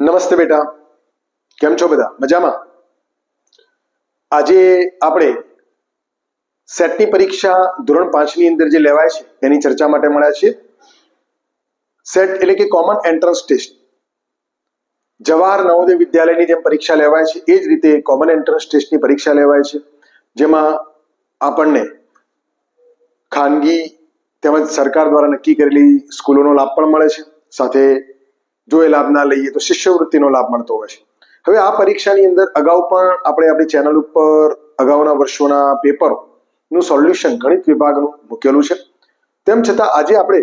નમસ્તે બેટા. કેમ છો બધા? મજામાં? આજે આપણે સેટની પરીક્ષા ધોરણ પાંચની અંદર જે લેવાય છે એની ચર્ચા માટે મળ્યા છીએ. સેટ એટલે કે common entrance test Jawahar Navodaya વિદ્યાલયની જેમ પરીક્ષા લેવાય છે, એ જ રીતે કોમન એન્ટ્રન્સ ટેસ્ટની પરીક્ષા લેવાય છે. જેમાં આપણને ખાનગી તેમજ સરકાર દ્વારા નક્કી કરેલી સ્કૂલોનો લાભ પણ મળે છે. સાથે જો એ લાભ ના લઈએ તો શિષ્યવૃત્તિનો લાભ મળતો હોય છે. હવે આ પરીક્ષાની અંદર અગાઉ પણ આપણે આપણી ચેનલ ઉપર અગાઉના વર્ષોના પેપરોનું સોલ્યુશન ગણિત વિભાગનું મૂકેલું છે. તેમ છતાં આજે આપણે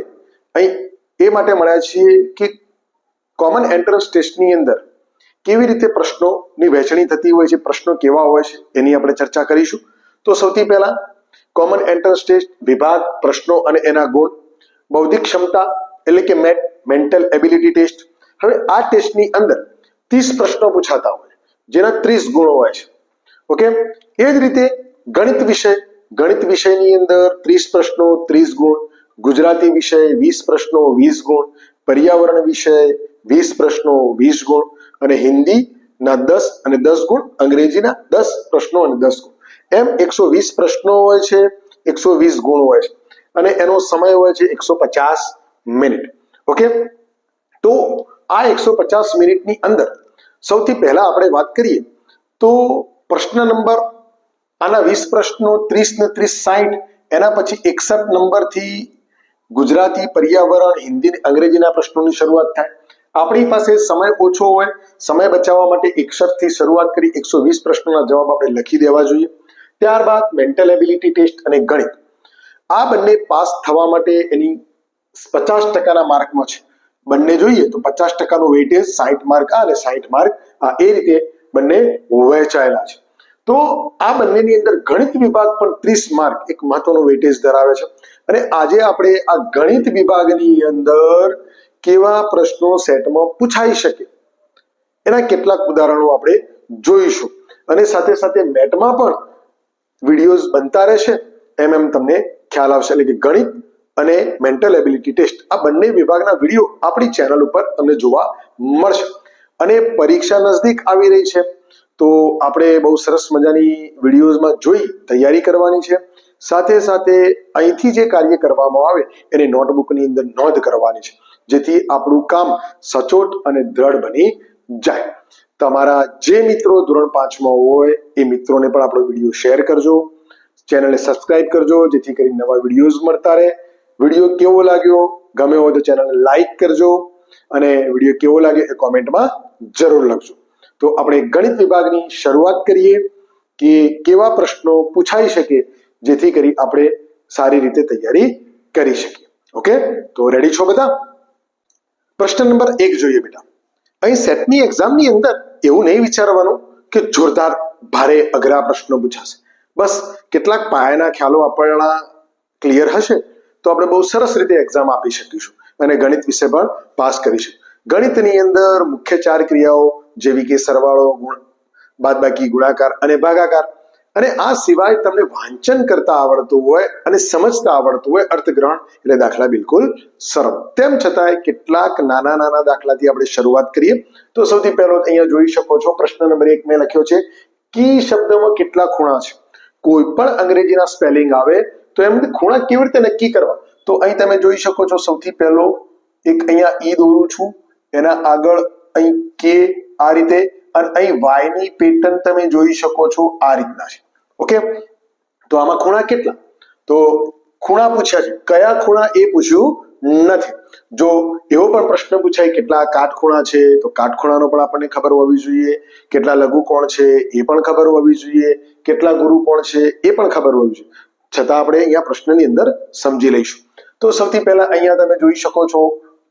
અહીં એ માટે મળ્યા છીએ કે કોમન એન્ટ્રન્સ ટેસ્ટની અંદર કેવી રીતે પ્રશ્નોની વહેંચણી થતી હોય છે, પ્રશ્નો કેવા હોય છે, એની આપણે ચર્ચા કરીશું. તો સૌથી પહેલા કોમન એન્ટ્રન્સ ટેસ્ટ વિભાગ, પ્રશ્નો અને એના ગુણ, બૌદ્ધિક ક્ષમતા એટલે કે મેટ મેન્ટલ એબિલિટી ટેસ્ટ હવે આ ટેસ્ટની અંદર ત્રીસ પ્રશ્નો પૂછાતા હોય જેના ત્રીસ ગુણો હોય છે. ઓકે? એ જ રીતે ગણિત વિષય, ગણિત વિષયની અંદર ત્રીસ પ્રશ્નો, ત્રીસ ગુણ, ગુજરાતી વિષય વીસ પ્રશ્નો, વીસ ગુણ, પર્યાવરણ વિષય વીસ પ્રશ્નો, વીસ ગુણ, અને હિન્દીના દસ અને દસ ગુણ, અંગ્રેજીના દસ પ્રશ્નો અને દસ ગુણ. એમ એકસો વીસ પ્રશ્નો હોય છે, એકસો વીસ ગુણ હોય છે, અને એનો સમય હોય છે એકસો પચાસ મિનિટ. ઓકે? તો આ એકસો પચાસ મિનિટની અંદર સૌથી પહેલા આપણે વાત કરીએ તો પ્રશ્ન નંબર આના વીસ પ્રશ્નો ત્રીસ ને ત્રીસ સાહીઠ એના પછી એકસઠ નંબરથી ગુજરાતી પર્યાવરણ, હિન્દી અંગ્રેજીના પ્રશ્નોની શરૂઆત થાય. આપણી પાસે સમય ઓછો હોય, સમય બચાવવા માટે એકસઠથી શરૂઆત કરી એકસો વીસ પ્રશ્નોના જવાબ આપણે લખી દેવા જોઈએ. ત્યારબાદ મેન્ટલ એબિલિટી ટેસ્ટ અને ગણિત. આ બંને પાસ થવા માટે એની પચાસ ટકાના માર્કનો છે. બંને જોઈએ તો પચાસ ટકાનો વેઇટેજ સાઈઠ માર્ક આ અને સાઈઠ માર્ક આ એ રીતે બંને વહેંચાયેલા છે. તો આ બંનેની અંદર ગણિત વિભાગ પણ ત્રીસ માર્ક એક મહત્વનો વેઇટેજ ધરાવે છે. અને આજે આપણે આ ગણિત વિભાગની અંદર કેવા પ્રશ્નો સેટમાં પૂછાઈ શકે એના કેટલાક ઉદાહરણો આપણે જોઈશું. અને સાથે સાથે મેટમાં પણ વિડીયોઝ બનતા રહેશે. એમ એમ તમને ખ્યાલ આવશે. એટલે કે ગણિત અને મેન્ટલ એબિલિટી ટેસ્ટ આ બંને વિભાગના વીડિયો આપણી ચેનલ ઉપર તમને જોવા મળશે. અને પરીક્ષા નજદીક આવી રહી છે. તો આપણે બહુ સરસ મજાની વિડીયોઝમાં જોઈ, તૈયારી કરવાની છે. સાથે સાથે અહીંથી જે કાર્ય કરવામાં આવે, એની નોટબુકની અંદર નોંધ કરવાની છે. જેથી આપણું કામ સચોટ અને દ્રઢ બની જાય. તમારા જે મિત્રો ધોરણ પાંચમાં હોય, એ મિત્રોને પણ આપણો વીડિયો શેર કરજો. ચેનલને સબસ્ક્રાઇબ કરજો, જેથી કરી નવા વિડીયોઝ મળતા રહે. વીડિયો કેવો લાગ્યો? ગમે હોય તો ચેનલને લાઈક કરજો અને વીડિયો કેવો લાગ્યો એ કોમેન્ટમાં જરૂર લખજો. તો આપણે ગણિત વિભાગની શરૂઆત કરીએ કે કેવા પ્રશ્નો પૂછાઈ શકે જેથી કરી આપણે સારી રીતે તૈયારી કરી શકીએ. ઓકે તો રેડી છો બધા? પ્રશ્ન નંબર એક જોઈએ બેટા. અહીં સેટની એક્ઝામની અંદર એવું નહીં વિચારવાનું કે જોરદાર ભારે અઘરા પ્રશ્નો પૂછાશે. બસ કેટલાક પાયાના ખ્યાલો આપણા ક્લિયર હશે તો આપણે બહુ સરસ રીતે એક્ઝામ આપી શકીશું અને ગણિત વિશે પણ પાસ કરીશું. ગણિતની અંદર મુખ્ય ચાર ક્રિયાઓ જેવી કે સરવાળો, ગુણ, બાદબાકી, ગુણાકાર અને ભાગાકાર. અને આ સિવાય તમને વાંચન કરતા આવડતું હોય અને સમજતા આવડતું હોય અર્થગ્રહણ એટલે દાખલા બિલકુલ સરળ. તેમ છતાંય કેટલાક નાના નાના દાખલાથી આપણે શરૂઆત કરીએ. તો સૌથી પહેલો અહીંયા જોઈ શકો છો, પ્રશ્ન નંબર એક મેં લખ્યો છે, કી શબ્દમાં કેટલા ખૂણા છે? કોઈ પણ અંગ્રેજીના સ્પેલિંગ આવે તો એમને ખૂણા કેવી રીતે નક્કી કરવા? તો અહીં તમે જોઈ શકો છો સૌથી પહેલો એક અહીંયા ઈ દોરું છું, એના આગળ અહીં કે આ રીતે, અને અહીં વાયની પેટર્ન તમે જોઈ શકો છો આ રીતના છે. ઓકે? તો આમાં ખૂણા કેટલા? તો ખૂણા પૂછ્યા છે. કયા ખૂણા એ પૂછ્યું નથી. જો એવો પણ પ્રશ્ન પૂછાય કેટલા કાટખૂણા છે, તો કાટખૂણાનો પણ આપણને ખબર હોવી જોઈએ. કેટલા લઘુ કોણ છે, એ પણ ખબર હોવી જોઈએ. કેટલા ગુરુ કોણ છે, એ પણ ખબર હોવી જોઈએ. છતાં આપણે અહીંયા પ્રશ્નની અંદર સમજી લઈશું. તો સૌથી પહેલા અહીંયા તમે જોઈ શકો છો,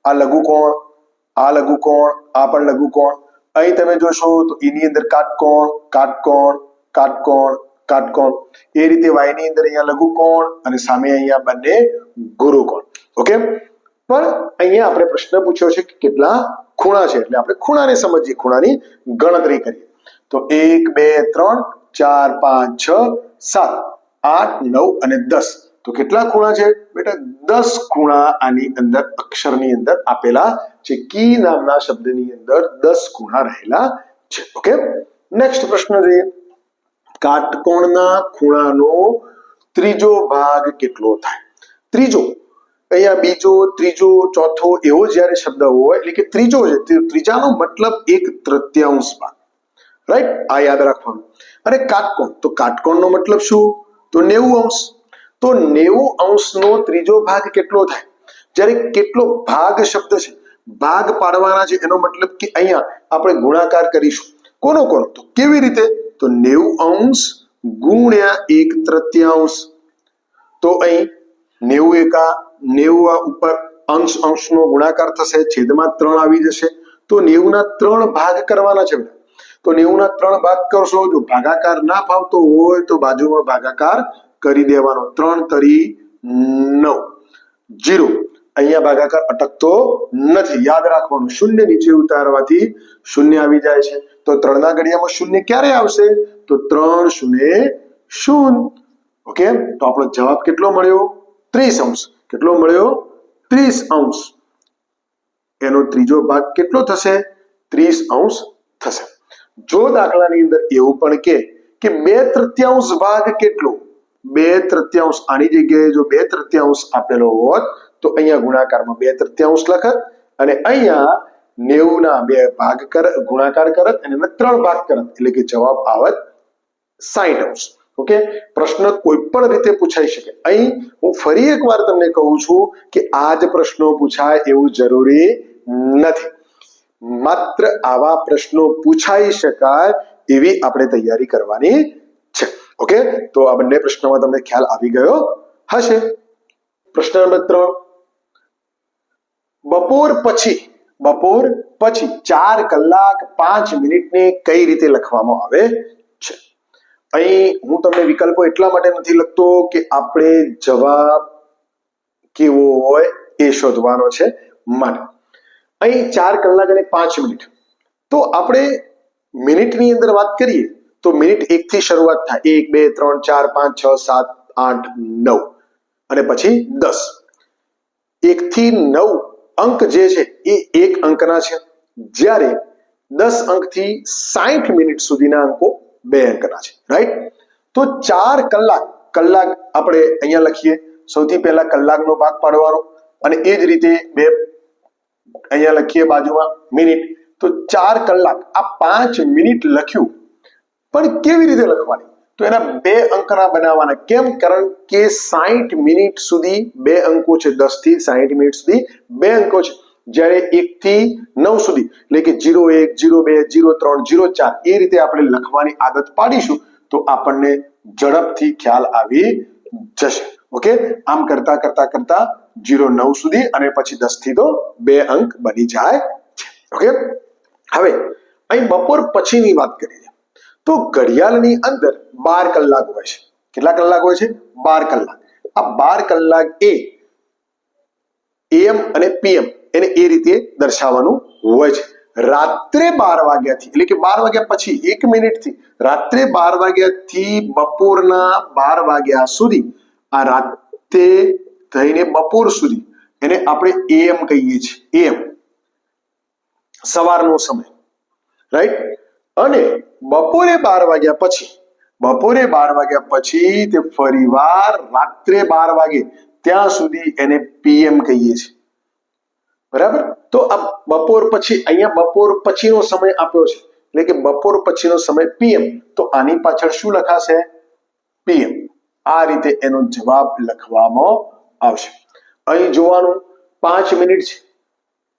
આ લઘુકોણ આ લઘુકોણ આ પણ લઘુકોણ અહીં તમે જોશો તો એની અંદર કાટકોણ કાટકોણ કાટકોણ કાટકોણ. એ રીતે વાયની અંદર અહીંયા લઘુકોણ અને સામે અહીંયા બંને ગુરુકોણ ઓકે? પણ અહીંયા આપણે પ્રશ્ન પૂછ્યો છે કે કેટલા ખૂણા છે? એટલે આપણે ખૂણાને સમજીએ, ખૂણાની ગણતરી કરીએ. તો એક, બે, ત્રણ, ચાર, પાંચ, છ, સાત. આઠ, નવ અને દસ. તો કેટલા ખૂણા છે? બેટા, દસ ખૂણા આની અંદર, અક્ષરની અંદર આપેલા છે. કી નામના શબ્દની અંદર દસ ખૂણા રહેલા છે. ઓકે? નેક્સ્ટ પ્રશ્ન જોઈએ કાટકોણના ખૂણાનો ત્રીજો ભાગ કેટલો થાય? ત્રીજો. અહીંયા બીજો, ત્રીજો, ચોથો એવો જ્યારે શબ્દ હોય, એટલે કે ત્રીજો છે ત્રીજાનો મતલબ એક તૃતીયાંશ ભાગ. રાઈટ આ યાદ રાખવાનું. અને કાટકોણ. તો કાટકોણનો મતલબ શું? તો નેવું અંશ. તો નેવું અંશનો ત્રીજો ભાગ કેટલો થાય? જ્યારે કેટલો ભાગ શબ્દ છે, ભાગ પાડવાના છે, એનો મતલબ કે અહીંયા આપણે ગુણાકાર કરીશું. કોનો કોનો? તો કેવી રીતે? તો નેવું અંશ ગુણ્યા એક તૃતીયાંશ. તો અહીં નેવું એકા નેવું ઉપર અંશ અંશનો ગુણાકાર થશે, છેદમાં ત્રણ આવી જશે. તો નેવું ના ત્રણ ભાગ કરવાના છે બેટા. તો નેવુંના ત્રણ ભાગ કરશો, જો ભાગાકાર ના ફાવતો હોય તો બાજુમાં ભાગાકાર કરી દેવાનો. ત્રણ તરી નવ. જીરો. અહીંયા ભાગાકાર અટકતો નથી. યાદ રાખવાનું. શૂન્ય નીચે ઉતારવાથી શૂન્ય આવી જાય છે. તો ત્રણના ઘડિયામાં શૂન્ય ક્યારે આવશે? તો ત્રણ શૂન્ય શૂન્ય ઓકે? તો આપણો જવાબ કેટલો મળ્યો? ત્રીસ અંશ. કેટલો મળ્યો? ત્રીસ અંશ. એનો ત્રીજો ભાગ કેટલો થશે? ત્રીસ અંશ જો દાખલાની અંદર એવું પણ કે કે બે તૃત્યાંશ ભાગ કેટલો? બે તૃત્યાંશ આની જગ્યાએ જો બે તૃત્યાંશ આપેલો હોત, તો અહીંયા ગુણાકારમાં બે તૃત્યાંશ લખત અને અહીંયા નેવું ના બે ભાગ કર ગુણાકાર કરત અને ત્રણ ભાગ કરત, એટલે કે જવાબ આવત સાઈઠ અંશ. ઓકે? પ્રશ્ન કોઈ પણ રીતે પૂછાઈ શકે. અહીં હું ફરી એકવાર તમને કહું છું કે આ જ પ્રશ્નો પૂછાય એવું જરૂરી નથી. માત્ર આવા પ્રશ્નો પૂછાઈ શકાય એવી આપણે તૈયારી કરવાની છે. ઓકે તો આ બંને પ્રશ્નોમાં તમને ખ્યાલ આવી ગયો હશે. પ્રશ્ન નંબર ત્રણ. બપોર પછી બપોર પછી ચાર કલાક પાંચ મિનિટને કઈ રીતે લખવામાં આવે છે? અહીં હું તમને વિકલ્પો એટલા માટે નથી લખતો કે આપણે જવાબ કેવો હોય એ શોધવાનો છે. માટે અહીં ચાર કલાક અને પાંચ મિનિટ. તો આપણે મિનિટની અંદર વાત કરીએ, તો મિનિટ એકથી શરૂઆત થાય. એક, બે, ત્રણ, ચાર, પાંચ, છ, સાત, આઠ, નવ. અને પછી દસ. એકથી નવ અંક જે છે, એ એક અંકના છે. જ્યારે દસ અંકથી સાઠ મિનિટ સુધીના અંકો બે અંકના છે. રાઈટ તો ચાર કલાક કલાક આપણે અહીંયા લખીએ. સૌથી પહેલા કલાકનો ભાગ પાડવાનો અને એ જ રીતે બે અહીંયા લખીએ બાજુમાં મિનિટ. તો ચાર કલાક. આ પાંચ મિનિટ લખ્યું. પણ કેવી રીતે લખવાની? તો એના બે અંકના બનાવવાના. કેમ? કારણ કે સાહીઠ મિનિટ સુધી બે અંકો છે દસથી સાહીઠ મિનિટ સુધી બે અંકો છે. જ્યારે એક થી નવ સુધી, એટલે કે જીરો એક, જીરો બે, જીરો ત્રણ, જીરો ચાર, એ રીતે આપણે લખવાની આદત પાડીશું તો આપણને ઝડપથી ખ્યાલ આવી જશે. ઓકે? આમ કરતા કરતા કરતા જીરો નવ સુધી અને પછી દસથી તો બે અંક બની જાય. ઓકે હવે, અહીં બપોર પછીની વાત કરીએ. તો ઘડિયાળની અંદર બાર કલાક હોય છે. કેટલા કલાક હોય છે? બાર કલાક. આ બાર કલાક એ એમ અને પીએમ એને એ રીતે દર્શાવવાનું હોય છે. રાત્રે બાર વાગ્યાથી, એટલે કે બાર વાગ્યા પછી, એક મિનિટથી, રાત્રે બાર વાગ્યાથી બપોરના બાર વાગ્યા સુધી આ રાતે થઈને બપોર સુધી એને આપણે એમ કહીએ છીએ. એમ સવારનો સમય. રાઈટ અને બપોરે બાર વાગ્યા પછી, બપોરે બાર વાગ્યા પછી તે ફરીવાર રાત્રે બાર વાગે ત્યાં સુધી એને પીએમ કહીએ છીએ. બરાબર? તો આ બપોર પછી, અહીંયા બપોર પછીનો સમય આપ્યો છે. એટલે કે બપોર પછીનો સમય પીએમ તો આની પાછળ શું લખાશે? પીએમ આ રીતે એનો જવાબ લખવામાં આવશે. અહીં જોવાનું પાંચ મિનિટ છે.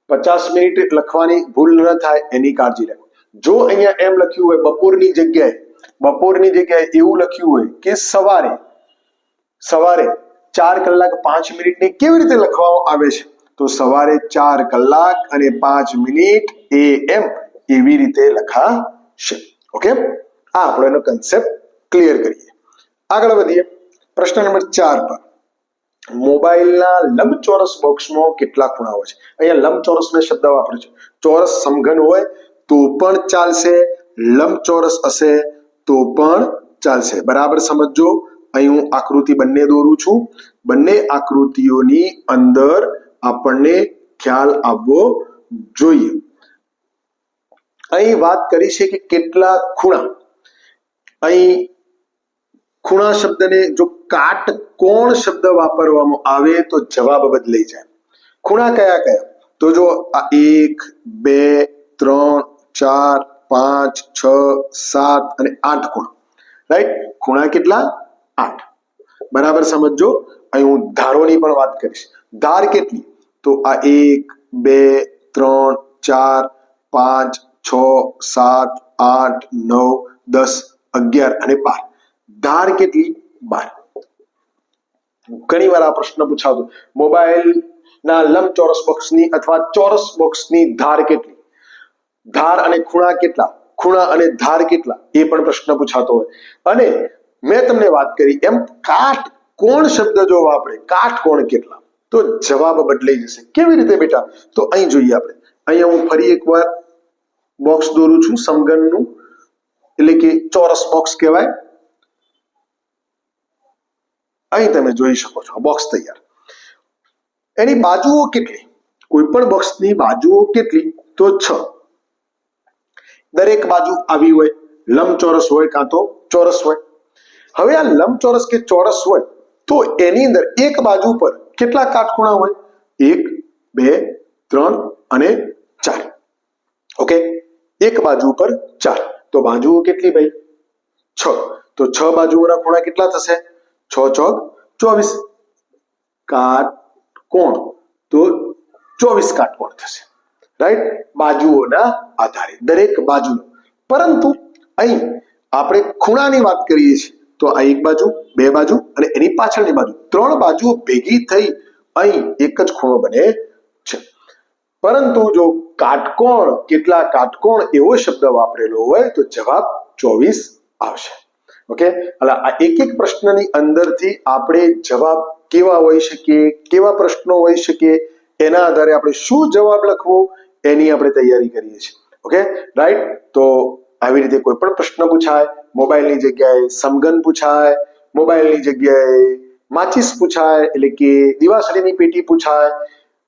પચાસ મિનિટ લખવાની ભૂલ ન થાય એની કાળજી રાખો. જો અહીંયા એમ લખ્યું હોય બપોરની જગ્યાએ બપોરની જગ્યાએ એવું લખ્યું હોય કે સવારે સવારે ચાર કલાક પાંચ મિનિટને કેવી રીતે લખવામાં આવે છે? તો સવારે ચાર કલાક અને પાંચ મિનિટ એ એમ એવી રીતે લખાશે. ઓકે? આ આપણો એનો કન્સેપ્ટ ક્લિયર કરીએ. આગળ વધીએ. પ્રશ્ન નંબર ચાર પર. મોબાઈલના લંબચોરસ બોક્સમાં કેટલા ખૂણા હોય છે? અહીંયા લંબચોરસ મેં શબ્દ વાપર્યો છે. ચોરસ સમઘન હોય તો પણ ચાલશે, લંબચોરસ હશે તો પણ ચાલશે. બરાબર સમજજો? અહીં હું આકૃતિ બંને દોરું છું. બંને આકૃતિઓની અંદર આપણને ખ્યાલ આવવો જોઈએ. અહીં વાત કરી છે કે કેટલા ખૂણા? અહીં ખૂણા શબ્દને જો કાટ કોણ શબ્દ વાપરવામાં આવે તો જવાબ બદલાઈ જાય. ખૂણા કયા કયા? તો જો આ એક, બે, ત્રણ, ચાર, પાંચ, છ, સાત અને આઠ ખૂણા. રાઈટ ખૂણા કેટલા? આઠ. બરાબર સમજો અહીં હું ધારોની પણ વાત કરીશ. ધાર કેટલી? તો આ એક, બે, ત્રણ, ચાર, પાંચ, છ, સાત, આઠ, નવ, દસ, અગિયાર અને બાર. ધાર કેટલી? બાર. ઘણી વાર આ પ્રશ્ન પૂછાતો. મોબાઈલ ના લંબચોરસ બોક્સની અથવા ચોરસ બોક્સની ધાર કેટલી? ધાર અને ખૂણા કેટલા? ખૂણા અને ધાર કેટલા? એ પણ પ્રશ્ન પૂછાતો હોય. અને મેં તમને વાત કરી એમ કાટ કોણ શબ્દ જો વાપરે, કાટ કોણ કેટલા? તો જવાબ બદલાઈ જશે. કેવી રીતે બેટા? તો અહીં જોઈએ આપણે. અહીંયા હું ફરી એકવાર બોક્સ દોરું છું, સમઘનનું. એટલે કે ચોરસ બોક્સ કહેવાય. અહીં તમે જોઈ શકો છો. બોક્સ તૈયાર. એની બાજુઓ કેટલી? કોઈ પણ બોક્સની બાજુઓ કેટલી? તો છ. દરેક બાજુ આવી હોય, લંબચોરસ હોય કાં તો ચોરસ હોય. હવે આ લંબચોરસ કે ચોરસ હોય, તો એની અંદર એક બાજુ પર કેટલા કાટખૂણા હોય? એક, બે, ત્રણ અને ચાર. ઓકે એક બાજુ પર ચાર. તો બાજુઓ કેટલી ભાઈ? છ. તો છ બાજુઓના ખૂણા કેટલા થશે? છ ચોક, ચોવીસ કાટકોણ તો ચોવીસ કાટકોણ થશે? રાઈટ બાજુઓના આધારે, દરેક બાજુ પરંતુ અહીં આપણે ખૂણાની વાત કરીએ છીએ, તો આ એક બાજુ, બે બાજુ અને એની પાછળની બાજુ. ત્રણ બાજુઓ ભેગી થઈ અહીં એક જ ખૂણો બને છે. પરંતુ જો કાટકોણ કેટલા કાટકોણ એવો શબ્દ વાપરેલો હોય, તો જવાબ ચોવીસ આવશે. ઓકે એટલે આ એક એક પ્રશ્નની અંદરથી આપણે જવાબ કેવા હોઈ શકે કેવા પ્રશ્નો હોઈ શકે એના આધારે આપણે શું જવાબ લખવો, એની આપણે તૈયારી કરીએ છીએ. ઓકે રાઈટ તો આવી રીતે કોઈ પણ પ્રશ્ન પૂછાય, મોબાઈલની જગ્યાએ સમગન પૂછાય, મોબાઈલની જગ્યાએ માચિસ પૂછાય, એટલે કે દિવાસળીની પેટી પૂછાય,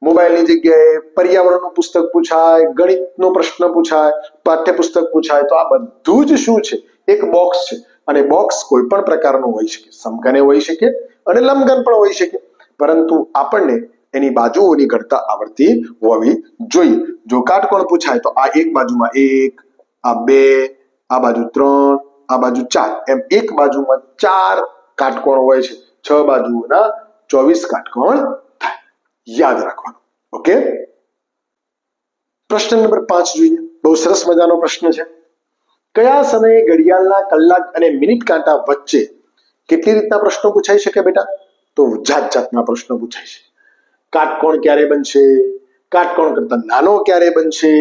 મોબાઈલની જગ્યાએ પર્યાવરણનું પુસ્તક પૂછાય, ગણિતનો પ્રશ્ન પૂછાય, પાઠ્યપુસ્તક પૂછાય, તો આ બધું જ શું છે? એક બોક્સ છે. અને બોક્સ કોઈ પણ પ્રકારનું હોઈ શકે. સમઘને હોઈ શકે અને લંબઘન પણ હોઈ શકે. પરંતુ આપણને એની બાજુઓની ગણતા આવડતી હોવી જોઈએ. જો કાટકોણ પૂછાય તો આ એક બાજુમાં એક, આ બે, આ બાજુ ત્રણ, આ બાજુ ચાર. એમ એક બાજુમાં ચાર કાટકોણ હોય છે. છ બાજુઓના ચોવીસ કાટકોણ થાય. યાદ રાખવાનું. ઓકે? પ્રશ્ન નંબર પાંચ જોઈએ. બહુ સરસ મજાનો પ્રશ્ન છે. કયા સમયે ઘડિયાળના કલાક અને મિનિટ કાંટા વચ્ચે કેટલી રીતના પ્રશ્નો પૂછાઈ શકે બેટા? તો જાત જાતના પ્રશ્નો પૂછાય છે કાટકોણ ક્યારે બનશે? કાટકોણ કરતા નાનો ક્યારે બનશે?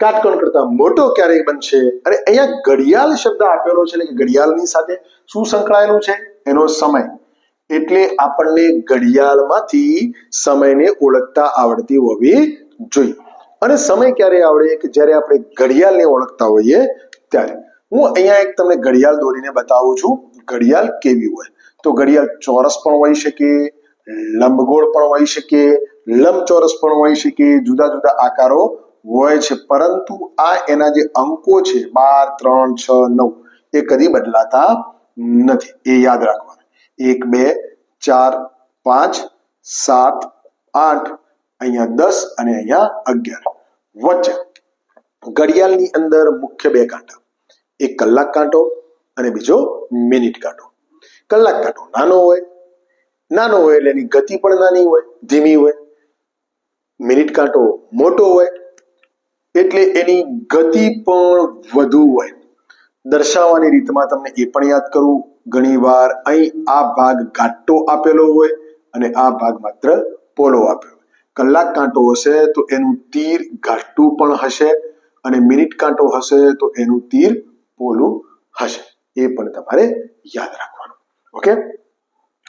કાટકોણ કરતા મોટો ક્યારે બનશે? અને અહીંયા ઘડિયાળ શબ્દ આપેલો છે એટલે કે ઘડિયાળની સાથે શું સંકળાયેલું છે? એનો સમય. એટલે આપણને ઘડિયાળમાંથી સમયને ઓળખતા આવડતી હોવી જોઈએ. અને સમય ક્યારે આવડે? કે જ્યારે આપણે ઘડિયાળને ઓળખતા હોઈએ ત્યારે હું અહીંયા એક તમને ઘડિયાળ દોરીને બતાવું છું. ઘડિયાળ કેવી હોય? તો ઘડિયાળ ચોરસ પણ હોઈ શકે, લંબગોળ પણ હોઈ શકે, લંબચોરસ પણ હોઈ શકે, જુદા જુદા આકારો હોય છે. પરંતુ આ એના જે અંકો છે, બાર, ત્રણ, છ, નવ, એ કદી બદલાતા નથી. એ યાદ રાખવાનું. એક, બે, ચાર, પાંચ, સાત, આઠ, અહીંયા દસ અને અહીંયા અગિયાર. વચ્ચે ઘડિયાળની અંદર મુખ્ય બે કાંટા. એક કલાક કાંટો અને બીજો મિનિટ કાંટો. કલાક કાંટો નાનો હોય નાનો હોય એટલે એની ગતિ પણ નાની હોય, ધીમી હોય. મિનિટ કાંટો મોટો હોય એટલે એની ગતિ પણ વધુ હોય. દર્શાવવાની રીતમાં તમને એ પણ યાદ કરવું ઘણી વાર અહીં આ ભાગ ઘાટો આપેલો હોય અને આ ભાગ માત્ર પોલો આપેલો હોય. કલાક કાંટો હશે તો એનું તીર ઘાટું પણ હશે અને મિનિટ કાંટો હશે તો એનું તીર પોલું હશે. એ પણ તમારે યાદ રાખવાનું. ઓકે?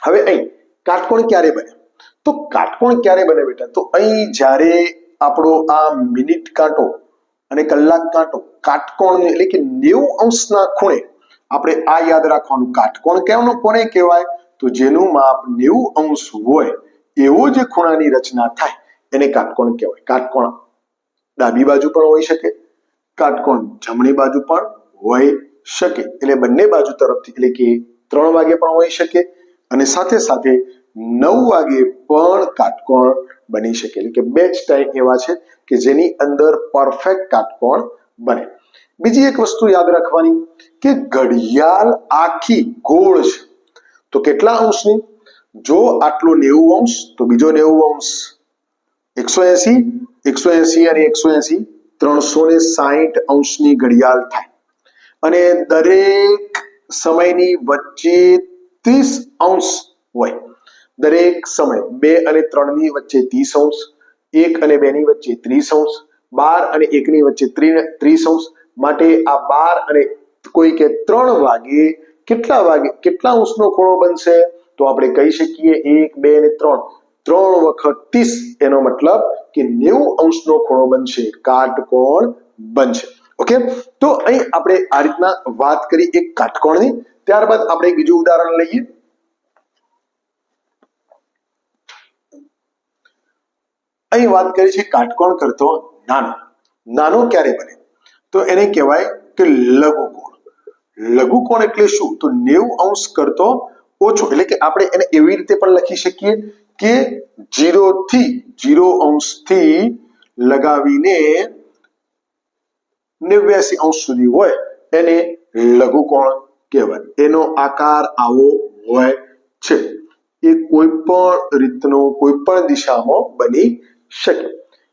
હવે અહીં, કાટકોણ ક્યારે બને? તો કાટકોણ ક્યારે બને બેટા? તો અહીં જ્યારે આપણો આ મિનિટ કાંટો અને કલાક કાંટો, કાટકોણ એટલે કે નેવું અંશના ખૂણે આપણે આ યાદ રાખવાનું. કાટકોણ કેમનું કોને કહેવાય? તો જેનું માપ નેવું અંશ હોય, એવો જે ખૂણાની રચના થાય. એને કાટકોણ કહેવાય. કાટકોણ ડાબી બાજુ પણ હોઈ શકે કાટકોણ જમણી બાજુ પણ હોઈ શકે. એટલે બંને બાજુ તરફથી, એટલે કે ત્રણ વાગે પણ હોઈ શકે અને સાથે સાથે નવ વાગે પણ કાટકોણ બની શકે. એટલે કે બે જ ટાઈમ એવા છે કે જેની અંદર પરફેક્ટ કાટકોણ બને. બીજી એક વસ્તુ યાદ રાખવાની કે ઘડિયાળ આખી ગોળ છે. તો કેટલા અંશની? જો આટલો નેવું અંશ, તો બીજો નેવું અંશ એકસો એસી એકસો એસી અને એકસો એસી. ત્રણસો ને સાહીઠ અંશની ઘડિયાળ થાય. અને દરેક સમયની વચ્ચે ત્રીસ અંશ હોય. દરેક સમય બે અને ત્રણની વચ્ચે ત્રીસ અંશ, એક અને બેની વચ્ચે ત્રીસ અંશ, બાર અને એકની વચ્ચે ત્રી- ત્રીસ અંશ. માટે આ બાર અને કોઈ કે ત્રણ વાગે કેટલા વાગે કેટલા અંશનો ખૂણો બનશે? તો આપણે કહી શકીએ એક, બે અને ત્રણ. ત્રણ વખત ત્રીસ એનો મતલબ કે નેવું અંશનો ખૂણો બનશે. કાટકોણ બનશે. ઓકે? તો અહીં આપણે આ રીતના વાત કરી એક કાટકોણની. ત્યારબાદ આપણે બીજું ઉદાહરણ લઈએ. અહીં વાત કરી છે કાટકોણ કરતો નાનો. નાનો ક્યારે બને? તો એને કહેવાય કે લઘુકોણ. લઘુકોણ એટલે શું? તો નેવું અંશ કરતો ઓછો. એટલે કે આપણે એને એવી રીતે પણ લખી શકીએ કે જીરો થી, જીરો અંશથી લગાવીને નેવ્યાસી અંશ સુધી હોય, એને લઘુકોણ કહેવાય. એનો આકાર આવો હોય છે. એ કોઈ પણ રીતનો કોઈ પણ દિશામાં બની શકે.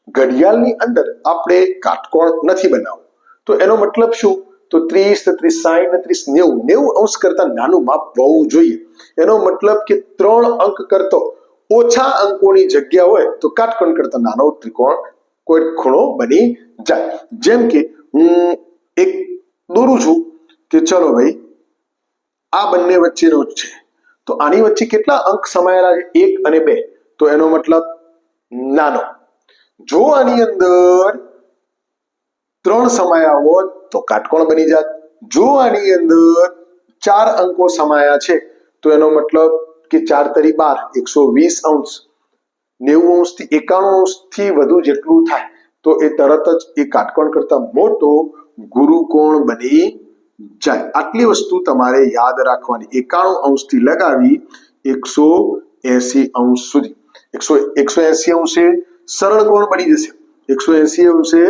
ઘડિયાળની અંદર આપણે કાટકોણ નથી બનાવવું. તો એનો મતલબ શું? તો ત્રીસ ત્રીસ સાઠ ને ત્રીસ નેવું. નેવું અંશ કરતા નાનું માપ હોવું જોઈએ. એનો મતલબ કે ત્રણ અંક કરતો ઓછા અંકોની જગ્યા હોય તો કાટકોણ કરતા નાનો ત્રિકોણ કોઈ ખૂણો બની જાય. જેમ કે હું એક દોરું છું કે ચલો ભાઈ, આ બંને વચ્ચેનો રોજ છે. તો આની વચ્ચે કેટલા અંક સમાયેલા છે? એક અને બે. તો એનો મતલબ નાનો. જો આની અંદર ત્રણ સમાયા હોત તો કાટકોણ બની જાત. જો આની અંદર ચાર અંકો સમાયા છે તો એનો મતલબ કે ચાર તરી બાર, એકસો વીસ અંશ. નેવું અંશથી એકાણું અંશથી વધુ જેટલું થાય, તો એ તરત જ એ કાટકોણ કરતા મોટો ગુરુકોણ બની જાય. આટલી વસ્તુ તમારે યાદ રાખવાની. એકાણું અંશથી લગાવી એકસો એસી અંશ સુધી. એકસો એકસો એસી અંશે સરળ કોણ બની જશે? એકસો એસી અંશે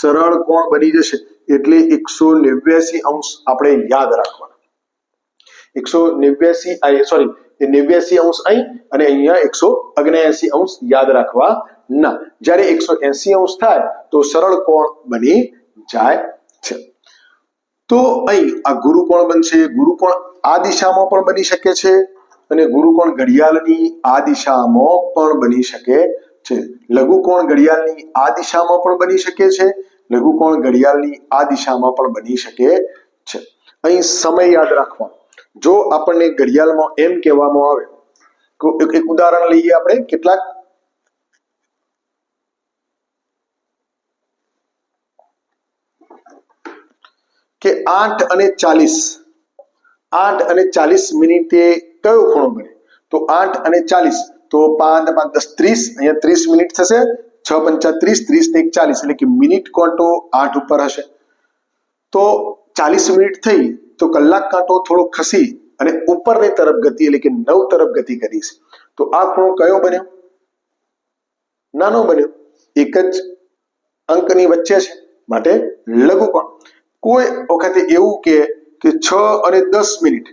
સરળ કોણ બની જશે? એટલે એકસો નેવ્યાસી અંશ આપણે યાદ રાખવાના. એકસો નેવ્યાસી સોરી એ નેવ્યાસી અંશ અહીં અને અહીંયા એકસો અગ્નેસી અંશ યાદ રાખવા ના. જ્યારે એકસો એસી અંશ થાય તો સરળ કોણ બની જાય છે? તો અહીં આ ગુરુકોણ બનશે? ગુરુકોણ આ દિશામાં પણ બની શકે છે અને ગુરુકોણ ઘડિયાળની આ દિશામાં પણ બની શકે છે. લઘુકોણ ઘડિયાળની આ દિશામાં પણ બની શકે છે. લઘુકોણ ઘડિયાળની આ દિશામાં પણ બની શકે છે. અહીં સમય યાદ રાખવાનો. જો આપણને ઘડિયાળમાં એમ કહેવામાં આવે એક ઉદાહરણ લઈએ આપણે, કેટલાક કે આઠ અને ચાલીસ, આઠ અને ચાલીસ મિનિટે કયો ખૂણો બને? તો આઠ અને ચાલીસ, તો પાંચ પાંચ, દસ, ત્રીસ, અહીંયા ત્રીસ મિનિટ થશે, છ, પંચા ત્રીસ ત્રીસ ને એક ચાલીસ, એટલે કે મિનિટ કોટો આઠ ઉપર હશે. તો ચાલીસ મિનિટ થઈ તો કલાક કાંટો થોડો ખસી અને ઉપરની તરફ ગતિ, એટલે કે નવ તરફ ગતિ કરીશ તો આ ખૂણો કયો બન્યો? નાનો બન્યો. એક જ અંકની વચ્ચે છે. માટે લઘુકોણ કોઈ વખતે એવું કે કે છ અને દસ મિનિટ.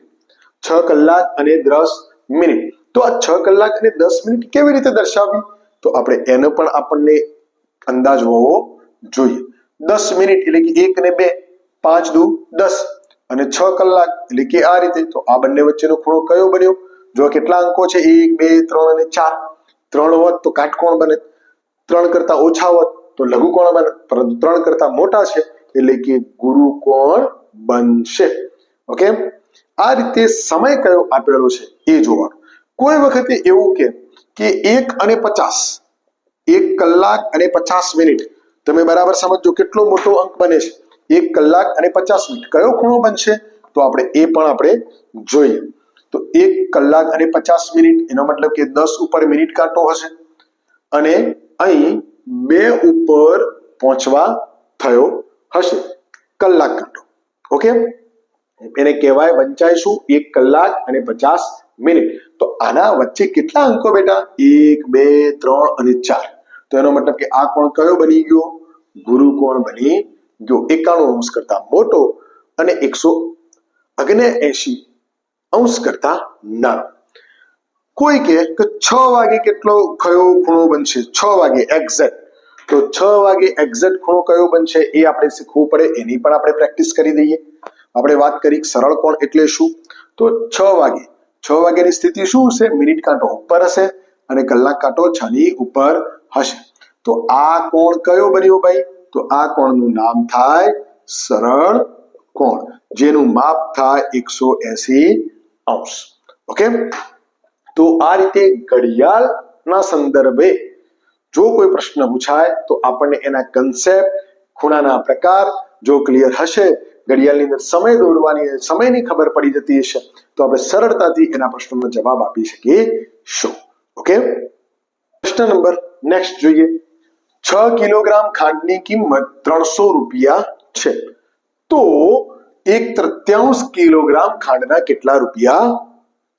છ કલાક અને દસ મિનિટ. તો આ છ કલાક અને દસ મિનિટ કેવી રીતે દર્શાવવી? તો આપણે એનો પણ આપણને અંદાજ હોવો જોઈએ. દસ મિનિટ, એટલે કે એક ને બે. પાંચ દુ દસ. અને છ કલાક, એટલે કે આ રીતે, તો આ બંને વચ્ચેનો ખૂણો કયો બન્યો? જો કેટલા અંકો છે? એક, બે, ત્રણ અને ચાર. ત્રણ હોત તો કાટકોણ બને. ત્રણ કરતા ઓછા હોત તો લઘુકોણ બને. પરંતુ ત્રણ કરતા મોટા છે, એટલે કે ગુરુકોણ બનશે. ઓકે? આ રીતે સમય કયો આપેલો છે એ જોવાનું. કોઈ વખતે એવું કે કે એક અને પચાસ, એક કલાક અને પચાસ મિનિટ. તમે બરાબર સમજો કેટલો મોટો અંક બને છે. એક કલાક અને પચાસ મિનિટ. કયો ખૂણો બનશે? તો આપણે એ પણ આપણે જોઈએ. તો એક કલાક અને પચાસ મિનિટ, એનો મતલબ કે દસ ઉપર મિનિટ કાંટો હશે. અને અહીં બે ઉપર પહોંચવા થયો હશે. કલાક કાંટો. ઓકે? એને કહેવાય વંચાય શું? એક કલાક અને પચાસ મિનિટ. તો આના વચ્ચે કેટલા અંકો બેટા? એક, બે, ત્રણ અને ચાર. તો એનો મતલબ કે આ કોણ કયો બની ગયો? ગુરુ કોણ બની ગયો એકાણું અંશ કરતા મોટો અને એકસો અગ્ને એસી અંશ કરતા નાનો. કોઈ કે છ વાગે કેટલો કયો ખૂણો બનશે? છ વાગે એક્ઝેક્ટ તો છ વાગે એક્ઝેક્ટ ખૂણો કયો બનશે એ આપણે શીખવું પડે. એની પણ આપણે પ્રેક્ટિસ કરી દઈએ. આપણે વાત કરી સરળ કોણ એટલે શું? તો છ વાગે. છ વાગ્યાની સ્થિતિ શું હશે? મિનિટ કાંટો ઉપર હશે અને કલાક કાંટો છની ઉપર હશે. તો આ કોણ કયો બન્યો ભાઈ? તો આ કોણનું નામ થાય સરળ કોણ, જેનું માપ થાય એકસો એસી અંશ. ઓકે? તો આ રીતે ઘડિયાળના સંદર્ભે જો કોઈ પ્રશ્ન પૂછાય, તો આપણને એના કન્સેપ્ટ ખૂણાના પ્રકાર, જો ક્લિયર હશે, ઘડિયાળની અંદર સમય દોડવાની સમયની ખબર પડી જતી હશે, તો આપણે સરળતાથી એના પ્રશ્નોનો જવાબ આપી શકીશું. ઓકે? પ્રશ્ન નંબર નેક્સ્ટ જોઈએ. છ કિલોગ્રામ ખાંડની કિંમત ત્રણસો રૂપિયા છે. તો એક તૃત્યાંશ કિલોગ્રામ ખાંડના કેટલા રૂપિયા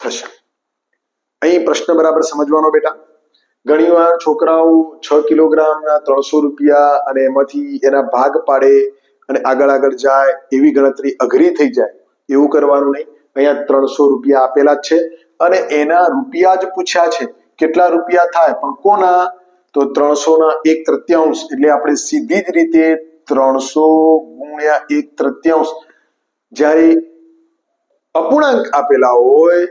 થશે? અહીં પ્રશ્ન બરાબર સમજવાનો બેટા. ઘણીવાર છોકરાઓ છ કિલોગ્રામના ત્રણસો રૂપિયા અને એમાંથી એના ભાગ પાડે અને આગળ આગળ જાય એવી ગણતરી અઘરી થઈ જાય. એવું કરવાનું નહીં. અહીંયા ત્રણસો રૂપિયા આપેલા છે અને એના રૂપિયા જ પૂછ્યા છે. કેટલા રૂપિયા થાય? પણ કોના તો ત્રણસો ના એક તૃત્યાંશ એટલે આપણે સીધી જ રીતે ત્રણસો ગુણ્યા એક તૃત્યાંશ જ્યારે અપૂર્ણાંક આપેલા હોય,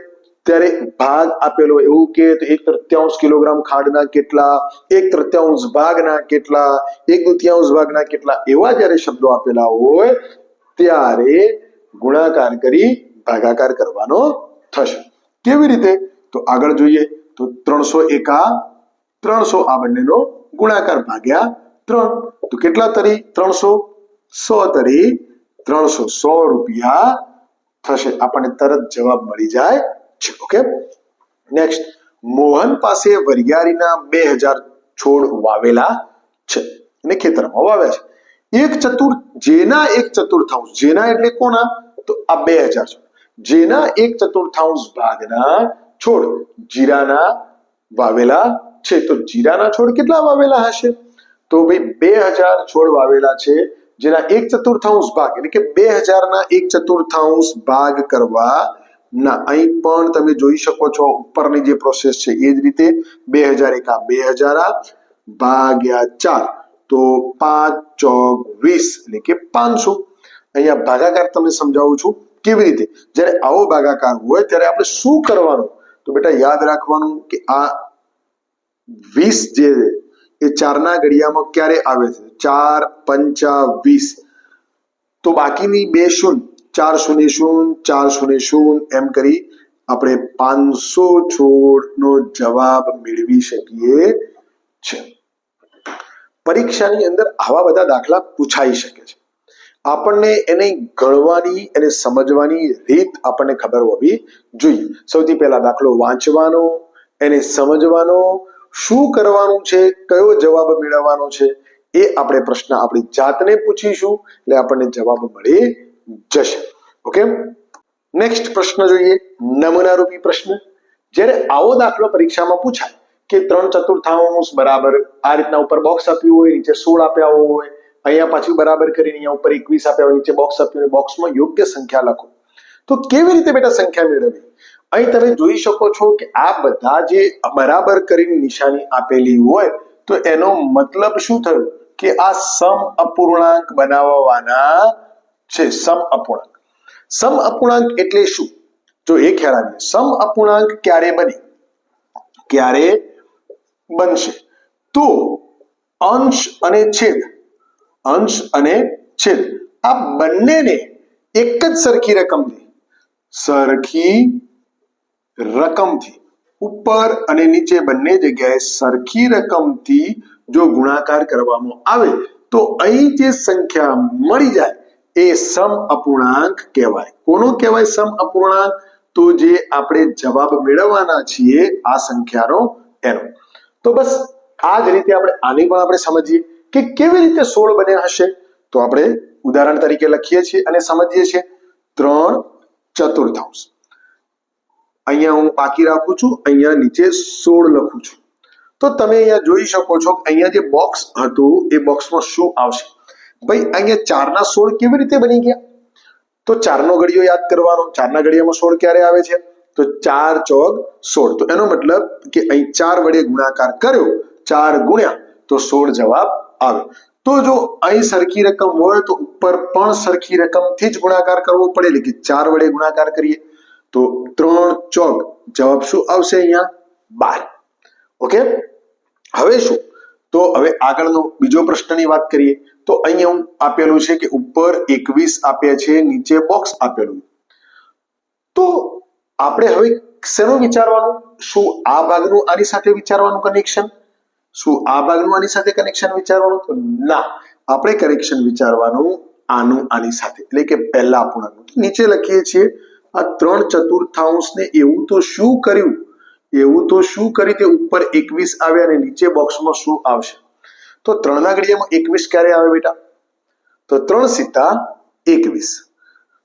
ત્યારે ભાગ આપેલો એવું કે એક તૃત્યાંશ કિલોગ્રામ ખાંડના કેટલા, એક તૃત્યાંશ ભાગના કેટલા, એક તૃતીયાંશ ભાગના કેટલા એવા જ્યારે શબ્દો આપેલા હોય, ત્યારે ગુણાકાર કરી ભાગાકાર કરવાનો થશે. કેવી રીતે? તો આગળ જોઈએ. તો ત્રણસો એકા ત્રણસો આ બંનેનો ગુણાકાર ભાગ્યા ત્રણ. તો કેટલા તરી? ત્રણસો સો તરી ત્રણસો સો રૂપિયા થશે. આપણને તરત જવાબ મળી જાય છે. ઓકે? નેક્સ્ટ મોહન પાસે વરિયાળીના બે હજાર છોડ વાવેલા છે અને ખેતરમાં વાવ્યા છે. એક ચતુર, જેના એક ચતુર્થાંશ જેના એટલે કોના? તો આ બે હજાર છોડ. જેના એક ચતુર્થાંશ ભાગના છોડ જીરાના વાવેલા છે, તો જીરાના છોડ કેટલા વાવેલા હશે? તો ભાઈ, બે હજાર છોડ વાવેલા છે, જેના એક ચતુર્થાંશ ભાગ, એટલે કે બે હજારના એક ચતુર્થાંશ ભાગ કરવા ના, અહીં પણ તમે જોઈ શકો છો, ઉપરની જે પ્રોસેસ છે, એ જ રીતે બે હજાર એકા બે હજાર ભાગ્યા ચાર, તો પાંચ ચોક વીસ, એટલે કે પાંચસો. અહીંયા ભાગાકાર તમને સમજાવું છું, કેવી રીતે? જ્યારે આવો ભાગાકાર હોય, ત્યારે આપણે શું કરવાનું? તો બેટા, યાદ રાખવાનું કે આ વીસ જે એ ચારના ઘડિયામાં ક્યારે આવે છે? ચાર, પંચા, વીસ. તો બાકીની બે શૂન્ય, ચાર શૂન્ય શૂન્ય, ચાર શૂન્ય શૂન્ય, એમ કરી આપણે પાંચસો છોડનો જવાબ મેળવી શકીએ છે પરીક્ષાની અંદર આવા બધા દાખલા પૂછાઈ શકે છે. આપણને એને ગણવાની એને સમજવાની રીત આપણને ખબર હોવી જોઈએ. સૌથી પહેલા દાખલો વાંચવાનો, એને સમજવાનો શું કરવાનું છે? કયો જવાબ મેળવવાનો છે? એ આપણે પ્રશ્ન આપણી જાતને પૂછીશું, એટલે આપણને જવાબ મળી જશે. ઓકે? નેક્સ્ટ પ્રશ્ન જોઈએ નમૂના રૂપી પ્રશ્ન. જ્યારે આવો દાખલો પરીક્ષામાં પૂછાય કે ત્રણ ચતુર્થાંશ બરાબર આ રીતના ઉપર બોક્સ આપ્યું હોય, નીચે સોળ આપ્યા હોય, અહીંયા પાછું બરાબર કરીને અહીંયા ઉપર એકવીસ આપ્યા હોય, નીચે બોક્સ આપ્યું હોય બોક્સમાં યોગ્ય સંખ્યા લખો. તો કેવી રીતે બેટા સંખ્યા મેળવવી? અહીં તમે જોઈ શકો છો કે આ બધા જે બરાબર કરીને નિશાની આપેલી હોય, તો એનો મતલબ શું થયો? કે આ સમ અપૂર્ણાંક બનાવવાના છે, સમ અપૂર્ણાંક. સમ અપૂર્ણાંક એટલે શું? જો એ ખ્યાલ આવે, સમ અપૂર્ણાંક ક્યારે બને? ક્યારે બનશે? તો અંશ અને છેદ. અંશ અને છેદ. આ બંનેને એક જ સરખી રકમ દે. સરખી રકમથી ઉપર અને નીચે બંને જગ્યાએ સરખી રકમથી જો ગુણાકાર કરવામાં આવે, તો અહીં જે સંખ્યા મળી જાય, એ સમ અપૂર્ણાંક કહેવાય. કોનો કહેવાય સમ અપૂર્ણાંક? તો જે આપણે જવાબ મેળવવાના છીએ આ સંખ્યાનો એનો. તો બસ આ જ રીતે આપણે આની પણ આપણે સમજીએ કે કેવી રીતે સોળ બન્યા હશે. તો આપણે ઉદાહરણ તરીકે લખીએ છીએ અને સમજીએ છીએ ત્રણ ચતુર્થાંશ. અહીંયા હું બાકી રાખું છું, અહીંયા નીચે સોળ લખું છું. તો તમે અહીંયા જોઈ શકો છો કે અહીંયા જે બોક્સ હતું, એ બોક્સમાં શું આવશે? ભાઈ, અહીંયા ચારના સોળ કેવી રીતે બની ગયા? તો ચારનો ઘડિયો યાદ કરવાનો, ચારના ઘડિયામાં સોળ ક્યારે આવે છે? તો ચાર ચોક સોળ. તો એનો મતલબ કે અહીં ચાર વડે ગુણાકાર કર્યો, ચાર ગુણ્યા, તો સોળ જવાબ આવે તો જો અહીં સરખી રકમ હોય તો ઉપર પણ સરખી રકમથી જ ગુણાકાર કરવો પડે, એટલે કે ચાર વડે ગુણાકાર કરીએ. તો ત્રણ ચોક જવાબ શું આવશે અહીંયા? બાર. ઓકે? હવે શું? તો હવે આગળનો બીજો પ્રશ્નની વાત કરીએ. તો અહીંયા હું આપેલું છે કે ઉપર એકવીસ આપ્યા છે, નીચે બોક્સ આપેલું. તો આપણે હવે શેનું વિચારવાનું? શું આ ભાગનું આની સાથે વિચારવાનું કનેક્શન શું આ ભાગનું આની સાથે કનેક્શન વિચારવાનું? તો ના. આપણે કનેક્શન વિચારવાનું આનું આની સાથે. એટલે કે પહેલા અપૂર્ણાંક નીચે લખીએ છીએ આ ત્રણ ચતુર્થાંશને એવું તો શું કર્યું? એવું તો શું કર્યું કે ઉપર એકવીસ આવે અને નીચે બોક્સમાં શું આવશે? તો ત્રણના ઘડિયામાં એકવીસ ક્યારે આવે બેટા? તો ત્રણ સીતા એકવીસ.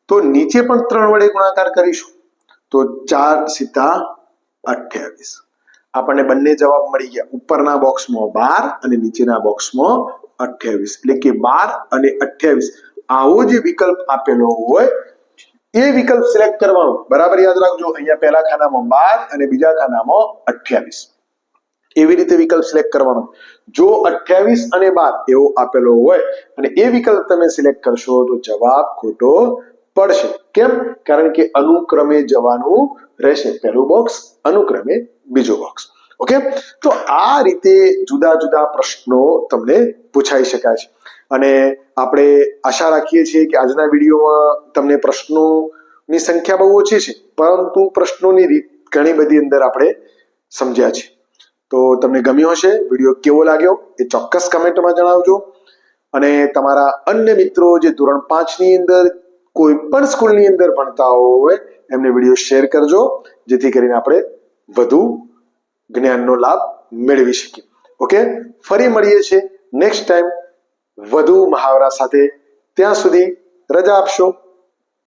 તો નીચે પણ ત્રણ વડે ગુણાકાર કરીશું. તો ચાર સીતા અઠ્યાવીસ. આપણને બંને જવાબ મળી ગયા. ઉપરના બોક્સમાં બાર અને નીચેના બોક્સમાં અઠ્યાવીસ. એટલે કે બાર અને અઠ્યાવીસ. આવો જે વિકલ્પ આપેલો હોય એ વિકલ્પ સિલેક્ટ કરવાનો. બરાબર યાદ રાખજો, અહીંયા પહેલા ખાનામાં બાર અને બીજા ખાનામાં અઠ્યાવીસ. એવી રીતે વિકલ્પ સિલેક્ટ કરવાનો. જો અઠ્યાવીસ અને બાર એવો આપેલો હોય અને એ વિકલ્પ તમે સિલેક્ટ કરશો તો જવાબ ખોટો પડશે. કેમ? કારણ કે અનુક્રમે જવાનું રહેશે. પહેલું બોક્સ અનુક્રમે બીજો બોક્સ ઓકે? તો આ રીતે જુદા જુદા પ્રશ્નો તમને પૂછાઈ શકાય છે. અને આપણે આશા રાખીએ છીએ કે આજના વિડીયોમાં તમને પ્રશ્નોની સંખ્યા બહુ ઓછી છે, પરંતુ પ્રશ્નોની રીત ઘણી બધી અંદર આપણે સમજ્યા છે. તો તમને ગમ્યો હશે, વીડિયો કેવો લાગ્યો એ ચોક્કસ કમેન્ટમાં જણાવજો. અને તમારા અન્ય મિત્રો જે ધોરણ પાંચની અંદર કોઈ પણ સ્કૂલની અંદર ભણતા હોય, એમને વીડિયો શેર કરજો, જેથી કરીને આપણે વધુ જ્ઞાનનો લાભ મેળવી શકીએ. ઓકે ફરી મળીએ છીએ નેક્સ્ટ ટાઈમ વધુ મહાવરા સાથે. ત્યાં સુધી રજા આપશો.